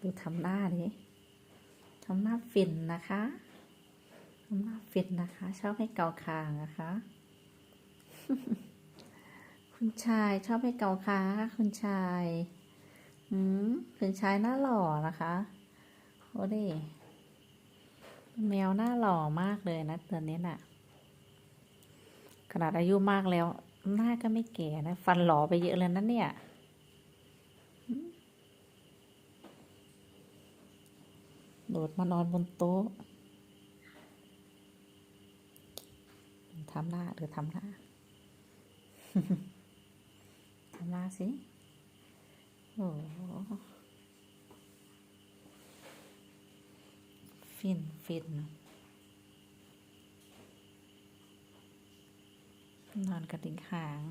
ดูทำหน้าดิทำหน้าฟินนะคะทำหน้าฟินนะคะ ชอบให้เกาคางนะคะ คุณชายชอบให้เกาขางคุณชายอืมคุณชายหน้าหล่อนะคะโอ้ดิแมวหน้าหล่อมากเลยนะตัวนี้น่ะ ขนาดอายุมากแล้ว หน้าก็ไม่แก่นะ ฟันหล่อไปเยอะเลยนะเนี่ยอืม โดดมานอนบนโต๊ะทำหน้าหรือทำหน้าทำหน้าสิโอ้ฟินฟินนอนกระดิ่งหาง